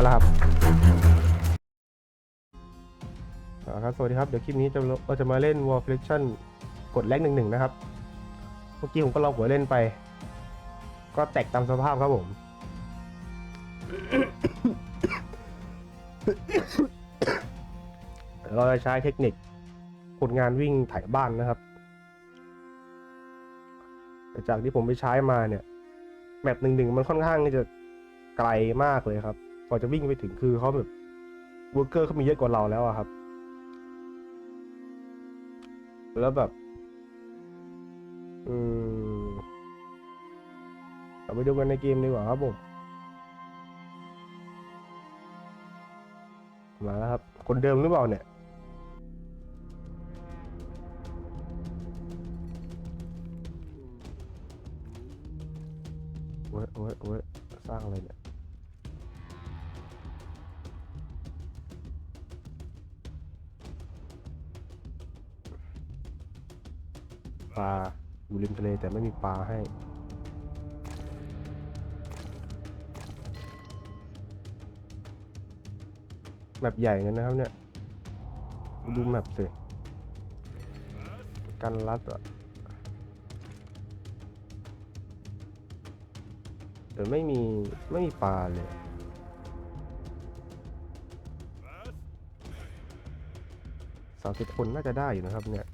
นแล้วครับครับ สวัสดีครับ เดี๋ยวคลิปนี้จะเราจะมาเล่น War Collection กดแรงหนึ่งหนึ่งนะครับ เมื่อกี้ผมก็ลองหัวเล่นไป ก็แตกตามสภาพครับผม เราจะใช้เทคนิคผลงานวิ่งถ่ายบ้านนะครับแต่จากที่ผมไปใช้มาเนี่ย แมปหนึ่งหนึ่งมันค่อนข้างที่จะไกลมากเลยครับ กว่าจะวิ่งไปถึงคือเขาแบบเวอร์เกอร์เขามีเยอะกว่าเราแล้วอะครับ แล้วแบบ อืมเราไปดูกันในเกมดีกว่าครับผมมาแล้วครับ คนเดิมหรือเปล่าเนี่ยโอ้ยโอ้ยโอ้ยสร้างอะไรเนี่ย ปลาอยู่ริมทะเลแต่ไม่มีปลาให้แมปใหญ่เงินนะครับเนี่ย ดูแมปสิกันรัดอะแต่ไม่มี ไม่มีปลาเลยสามสิบคนน่าจะได้อยู่นะครับเนี่ย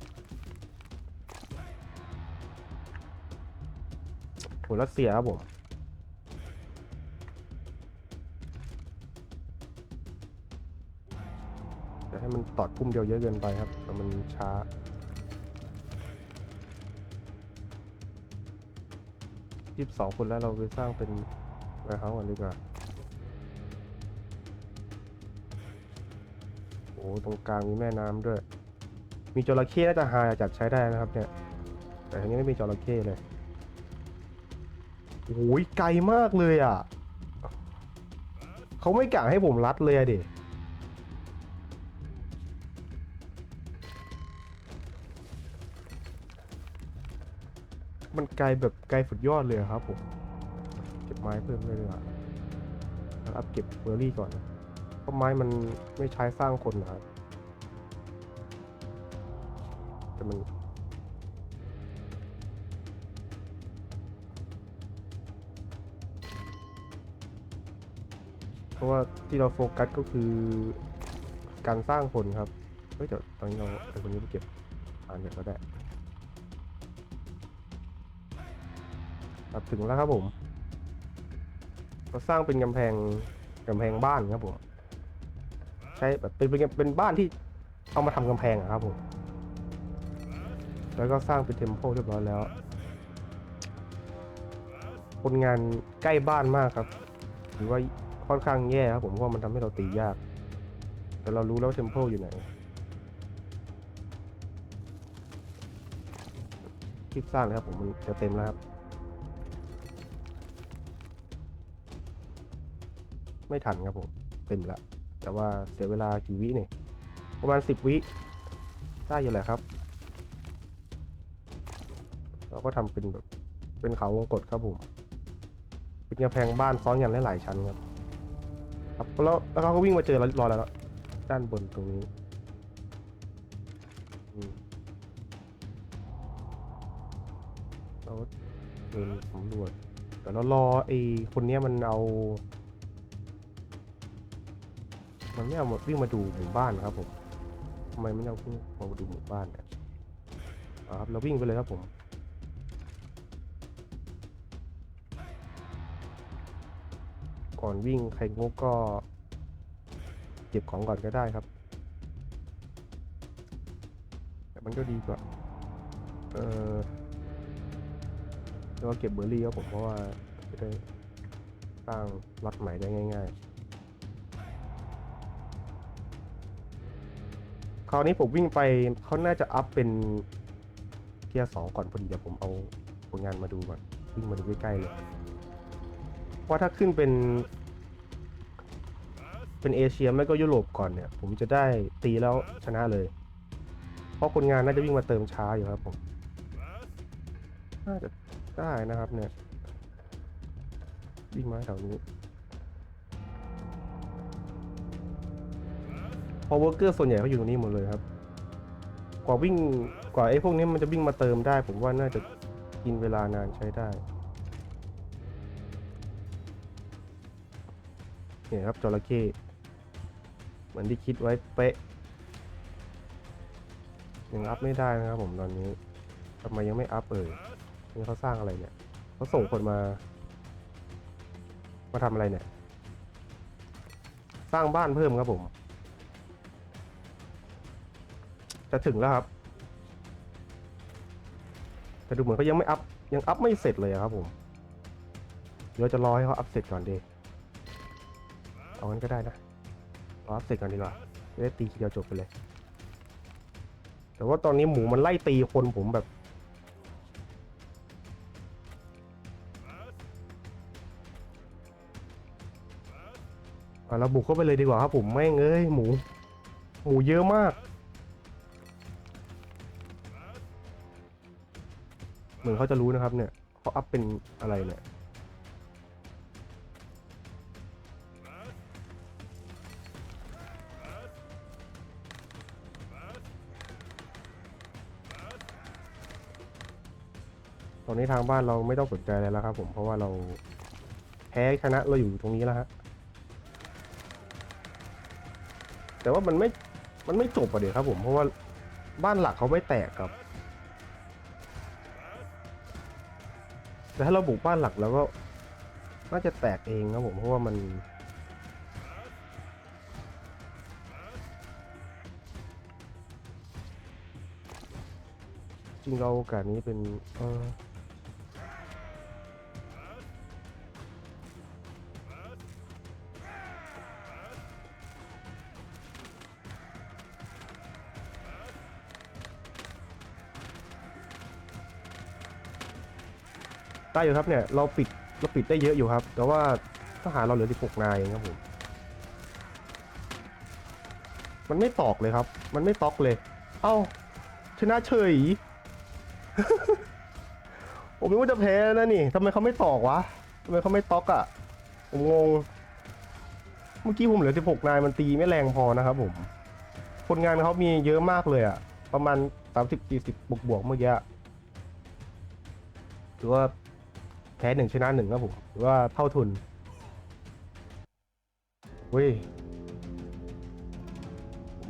โหรัสเซียครับผมจะให้มันตอดพุ่มเดียวเยอะเกินไปครับแต่มันช้ายี่สิบสองคนแล้วเราไปสร้างเป็นไวร์เฮาส์กันดีกว่าโอ้ตรงกลางมีแม่น้ำด้วย มีจระเข้น่าจะหาจัดใช้ได้นะครับเนี่ย แต่ทีนี้ไม่มีจระเข้เลย โอ้ยไกลมากเลยอะเขาไม่กะให้ผมรัดเลยอะดิมันไกลแบบไกลสุดยอดเลยครับผม เก็บไม้เพิ่มเลยดีกว่าแล้วอัพเก็บเบอร์รี่ก่อนนะเพราะไม้มันไม่ใช้สร้างคนนะครับแต่มัน เพราะว่าที่เราโฟกัสก็คือ การสร้างคนครับ เฮ้ยแต่ตอนนี้เราไอ้คนนี้ไปเก็บอ่านเดี๋ยวก็ได้ครับถึงแล้วครับผมเราสร้างเป็นกำแพงกำแพงบ้านครับผมใช้แบบเป็นเป็นเป็นบ้านที่เอามาทำกำแพงอะครับผมแล้วก็สร้างเป็นเทมเพลเรียบร้อยแล้วคนงานใกล้บ้านมากครับถือว่า ค่อนข้างแย่ครับผมเพราะว่ามันทำให้เราตียาก แต่เรารู้แล้วเทมเพลอยู่ไหน คลิปสร้างเลยครับผมมันจะเต็มแล้วครับ ไม่ทันครับผม เต็มละ แต่ว่าเสียเวลากี่วิเนี่ย ประมาณสิบวิได้อยู่แหละครับ เราก็ทำเป็นแบบเป็นเขาวงกตครับผมเป็นกำแพงบ้านซ้อนกันหลายๆชั้นครับ ครับแล้วแล้วเขาก็วิ่งมาเจอเรารอแล้วด้านบนตรงนี้อืมเราเดินสำรวจแต่เรารอไอ้คนเนี้ยมันเอา มันไม่เอามาวิ่งมาดูหมู่บ้านนะครับผมทำไมไม่เอาวิ่งมาดูหมู่บ้านเนี่ยเอาครับเราวิ่งไปเลยครับผม ก่อนวิ่งใครงกก็เก็บของก่อนก็ได้ครับ แต่มันก็ดีกว่า เออแล้วก็เก็บเบอร์รี่ครับผมเพราะว่าจะได้สร้างล็อตใหม่ได้ง่าย ๆ คราวนี้ผมวิ่งไปเขาน่าจะอัพเป็นเกียร์สองก่อนพอดีเดี๋ยวผมเอาผลงานมาดูก่อนวิ่งมาดูใกล้ๆเลย เพราถ้าขึ้นเป็น เป็นเอเชียไม่ก็ยุโรปก่อนเนี่ย ผมจะได้ตีแล้วชนะเลย เพราะคนงานน่าจะวิ่งมาเติมช้าอยู่ครับผมน่าจะได้นะครับเนี่ยวิ่งมาแถวนี้พราะเวอร์เกอร์ส่วนใหญ่เขาอยู่ตรงนี้หมดเลยครับ กว่าวิ่งกว่าไอ้พวกนี้มันจะวิ่งมาเติมได้ ผมว่าน่าจะกินเวลานานใช้ได้ เนี่ยครับจระเข้เหมือนที่คิดไว้เป๊ะยังอัพไม่ได้นะครับผมตอนนี้ทำไมยังไม่อัพเอ่ยนี่เขาสร้างอะไรเนี่ยเขาส่งคนมา มาทำอะไรเนี่ย สร้างบ้านเพิ่มครับผม จะถึงแล้วครับแต่ดูเหมือนเขายังไม่อัพยังอัพไม่เสร็จเลยครับผม เดี๋ยวจะรอให้เขาอัพเสร็จก่อนดี เอางั้นก็ได้นะรออัพเสร็จก่อนดีกว่าจะได้ตีทีเดียวจบไปเลย แต่ว่าตอนนี้หมูมันไล่ตีคนผมแบบเราบุกเข้าไปเลยดีกว่าครับผมแม่งเอ้ยหมู หมูเยอะมาก เหมือนเขาจะรู้นะครับเนี่ยเขาอัพเป็นอะไรเนี่ย อนนี้ทางบ้านเราไม่ต้องสนใจอะไรแล้วครับ ผมเพราะว่าเราแพ้ชนะเราอยู่ตรงนี้แล้วฮะแต่ว่ามันไม่มันไม่จบอะเดี๋ยวครับ ผมเพราะว่าบ้านหลักเขาไม่แตกครับ แต่ถ้าเราบุกบ้านหลักแล้วก็น่าจะแตกเองครับผมเพราะว่ามันจริงเราโอกาสนี้เป็นเออ ได้อยู่ครับเนี่ยเราปิดเราปิดได้เยอะอยู่ครับ แต่ว่าทหารเราเหลือ 16 นายเองครับผมมันไม่ตอกเลยครับ มันไม่ตอกเลย เอ้าชนะเฉยผมนึกว่าจะแพ้นะนี่ทำไมเขาไม่ตอกวะทำไมเขาไม่ตอกอะ่ะผมงงเมื่อกี้ผมเหลือ 16 นายมันตีไม่แรงพอนะครับผมคนงานเขามีเยอะมากเลยอะ่ะ ประมาณ 30 40บวกบวกๆเมื่อกี้อะถือว่า แพ้หนึ่งชนะหนึ่งครับผมถือว่าเท่าทุนว้ย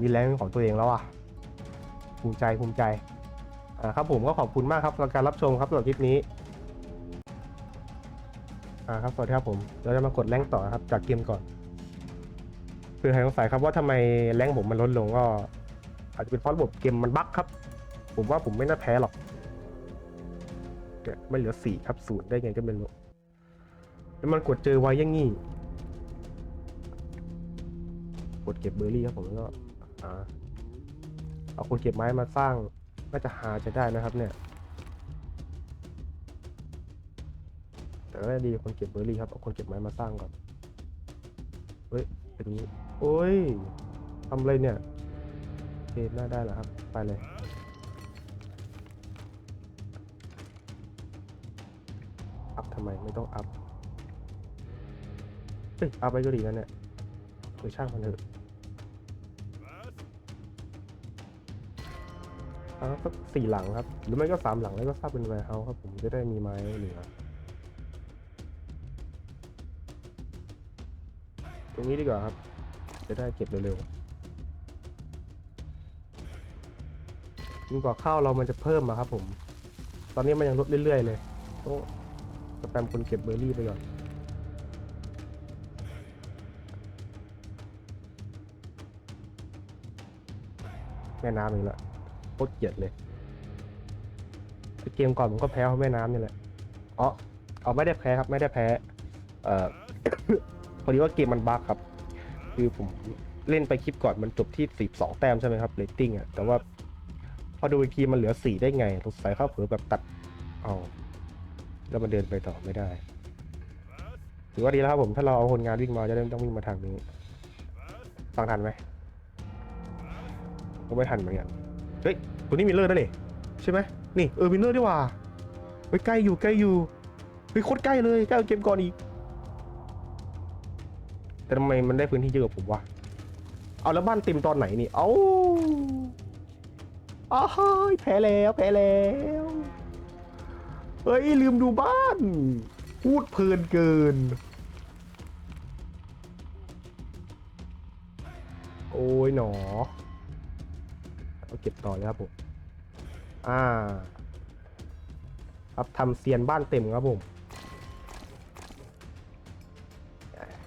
มีแรงของตัวเองแล้วอะภูมิใจภูมิใจอ่าครับผมก็ขอบคุณมากครับสำหรับการรับชมครับสำหรับคลิปนี้อ่าครับสวัสดีครับผมเราจะมากดแรงต่อครับจากเกมก่อนเพื่อให้สงสัยครับว่าทำไมแรงผมมันลดลงก็ อาจจะเป็นเพราะระบบเกมมันบั๊กครับ ผมว่าผมไม่น่าแพ้หรอก เนี่ยไม่เหลือสี่ครับศูนย์ได้ไงก็ไม่รู้แล้วมันกดเจอไว้ยังงี้ กดเก็บเบอร์รี่ครับผมแล้วก็อ่าเอาคนเก็บไม้มาสร้างน่าจะหาจะได้นะครับ เนี่ย แต่ก็ดีคนเก็บเบอร์รี่ครับเอาคนเก็บไม้มาสร้างก่อนเฮ้ยเป็นนี้โอ้ยทำอะไรเนี่ยโอเคน่าได้แล้วครับ ไปเลยำไมไม่ต้องอัพเฮ้ยอัพไปก็ดีนะเนี่ยเออช่างมันเถอะเอาสักสี่หลังครับ หรือไม่ก็สามหลังแล้วก็สร้างเป็นแวร์เฮาส์ครับ ผมจะได้มีไม้เหลือตรงนี้ดีกว่าครับ จะได้เก็บเร็วๆจนกว่าข้าวเรามันจะเพิ่มมาครับผม ตอนนี้มันยังลดเรื่อยๆเลยต้อง สแปมคนเก็บเบอร์รี่ไปก่อนแม่น้ำอีกแล้วโคตรเกลียดเลยเกมก่อนผมก็แพ้เพราะแม่น้ำนี่แหละอ๋อเอาไม่ได้แพ้ครับ ไม่ได้แพ้ เอ่อ พอดีว่าเกมมันบั๊กครับ คือผมเล่นไปคลิปก่อนมันจบที่ 42 แต้มใช่ไหมครับเรตติ้งอะ แต่ว่า พอดูอีกทีมันเหลือ 4 ได้ไงสงสัยเข้าเผลอแบบตัด เอา แล้วมันเดินไปต่อไม่ได้ถือว่าดีแล้วครับผมถ้าเราเอาคนงานวิ่งมาจะได้ไม่ต้องวิ่งมาทางนี้ฟังทันไหมก็ไม่ทันเหมือนกันเฮ้ยตัวนี้มิลเลอร์นั่นนี่ใช่ไหมนี่เออมิลเลอร์ดีกว่าเฮ้ยใกล้อยู่ใกล้อยู่เฮ้ยโคตรใกล้เลยใกล้เกมก่อนอีกแต่ทำไมมันได้พื้นที่เยอะกว่าผมวะเอาแล้วบ้านติมตอนไหนนี่ เอาอ้าวเฮ้ยแพ้แล้วแพ้แล้ว เฮ้ย ลืมดูบ้าน พูดเพลินเกิน โอ้ยหนอเอาเก็บต่อเลยครับผม อ่า ครับทำเซียนบ้านเต็มครับผม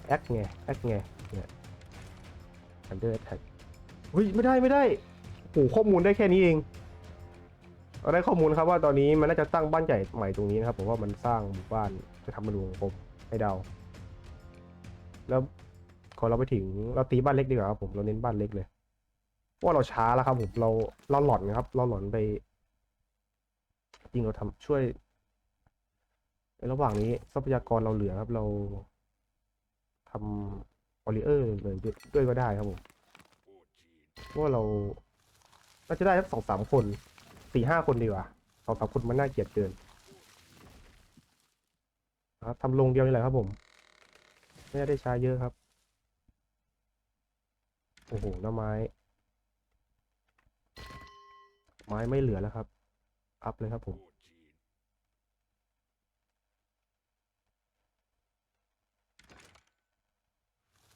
แอคไง แอคไง เนี่ยอันเดอร์แท็กเฮ้ย ไม่ได้ไม่ได้โอ้ข้อมูลได้แค่นี้เอง เราได้ข้อมูลครับว่าตอนนี้มันน่าจะตั้งบ้านใหญ่ใหม่ตรงนี้นะครับผมว่ามันสร้างหมู่บ้านจะทำเป็นวงกลมให้เดา แล้วขอเราไปถึงเราตีบ้านเล็กดีกว่าครับผมเราเน้นบ้านเล็กเลยเพราะว่าเราช้าแล้วครับผมเราเราหลอนครับ เราหลอนไป จริงเราทำช่วยในระหว่างนี้ทรัพยากรเราเหลือครับเราทำออริเออร์เลยด้วยก็ได้ครับผมเพราะว่าเราน่าจะได้สักสองสามคน สี่ห้าคนดีกว่าสองสามคนมันน่าเกลียดเกินครับทำลงเดียวนี่แหละครับผม ไม่ได้ใช้เยอะครับ โอ้โหหน้าไม้ ไม้ไม่เหลือแล้วครับ อัพเลยครับผม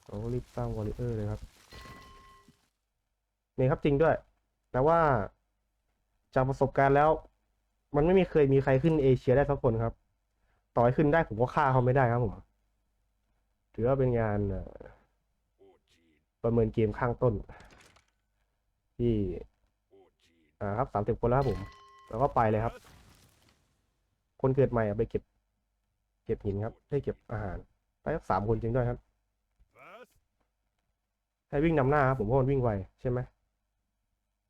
เราก็รีบสร้างวอลเลเยอร์เลยครับ นี่ครับจริงด้วย แต่ว่า จากประสบการณ์แล้ว มันไม่มีเคยมีใครขึ้นเอเชียได้สักคนครับ ต่อให้ขึ้นได้ผมก็ฆ่าเขาไม่ได้ครับผมถือว่าเป็นงานประเมินเกมข้างต้น ที่อ่าครับสามสิบคนแล้วครับผม แล้วก็ไปเลยครับ คนเกิดใหม่ไปเก็บ เก็บหินครับ ได้เก็บอาหาร ไปสักสามคนจริงด้วยครับให้วิ่งนำหน้าครับผมเพราะมันวิ่งไวใช่ไหม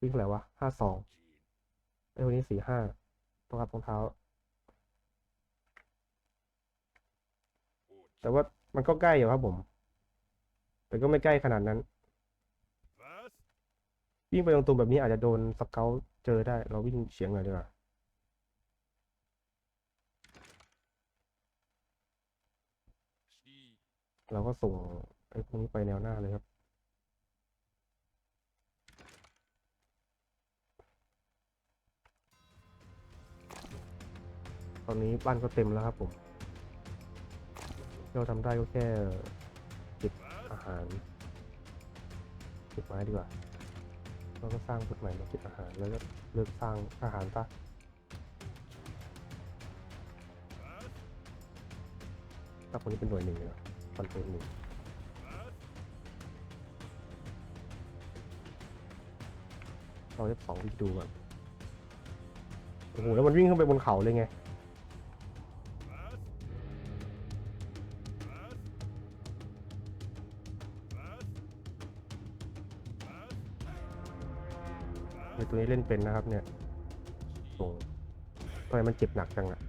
วิ่งเท่าไร่วะห้าสอง ไอ้คนนี้สี่ห้าต้องรับรองเท้า แต่ว่ามันก็ใกล้อยู่ครับผม แต่ก็ไม่ใกล้ขนาดนั้นวิ่งไปตรงๆแบบนี้อาจจะโดนสเกลเจอได้ เราวิ่งเฉียงหน่อยดีกว่าเราก็ส่งไอ้พวกนี้ไปแนวหน้าเลยครับ ตอนนี้บ้านก็เต็มแล้วครับผมเราทำได้ก็แค่เก็บอาหารเก็บไม้ดีกว่าเราก็สร้างจุดใหม่มาเก็บอาหารแล้วก็เลิกสร้างอาหารซะถ้าคนนี้เป็นหน่วยหนึ่งเลยนะคอนโทรลหนึ่งเราจะสองวิดูก่อนโอ้โหแล้วมันวิ่งขึ้นไปบนเขาเลยไง ไอตัวนี้เล่นเป็นนะครับเนี่ยส่งทำไมมันเจ็บหนักจังอะ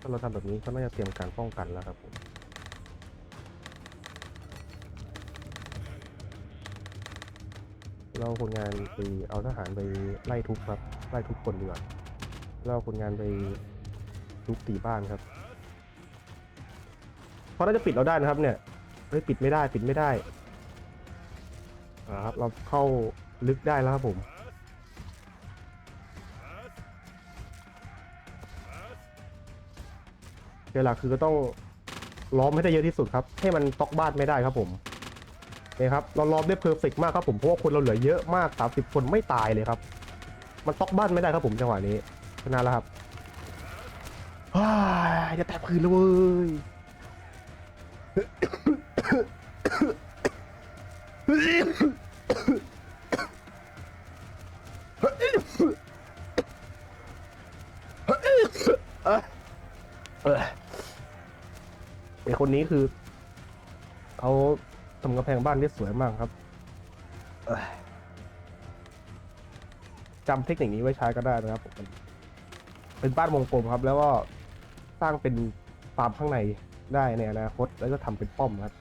ถ้าเราทำแบบนี้ก็น่าจะเตรียมการป้องกันแล้วครับผมเราคนงานไปเอาทหารไปไล่ทุบครับ ไล่ทุบคนดีกว่า เราคนงานไปทุบตีบ้านครับเพราะน่าจะปิดเราได้นะครับ เนี่ยเฮ้ยปิดไม่ได้ปิดไม่ได้อ่าครับ เราเข้าลึกได้แล้วครับผมเวลาคือก็ต้องล้อมให้ได้เยอะที่สุดครับ ให้มันตอกบ้านไม่ได้ครับผมนี่ครับเราล้อมได้เพอร์เฟกมากครับผมเพราะว่าคนเราเหลือเยอะมาก 30 คนไม่ตายเลยครับ มันตอกบ้านไม่ได้ครับผมจังหวะนี้ ชนะแล้วครับว้ายจะแตะพื้นแล้วเว้ยเออไอคนนี้คือเขาทำกำแพงบ้านได้สวยมากครับเอ้ยจำเทคนิคนี้ไว้ใช้ก็ได้นะครับผม เป็นบ้านวงกลมครับ แล้วก็สร้างเป็นฟาร์มข้างในได้ในอนาคต แล้วก็ทำเป็นป้อมครับ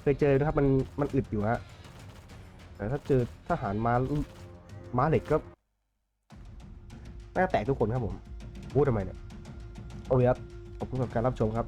เคยเจอนะครับมันมันอึดอยู่ฮะแต่ถ้าเจอทหารมาม้าเหล็กก็น่าแตกทุกคนครับผมพูดทำไมเนี่ยโอเคครับขอบคุณสำหรับการรับชมครับ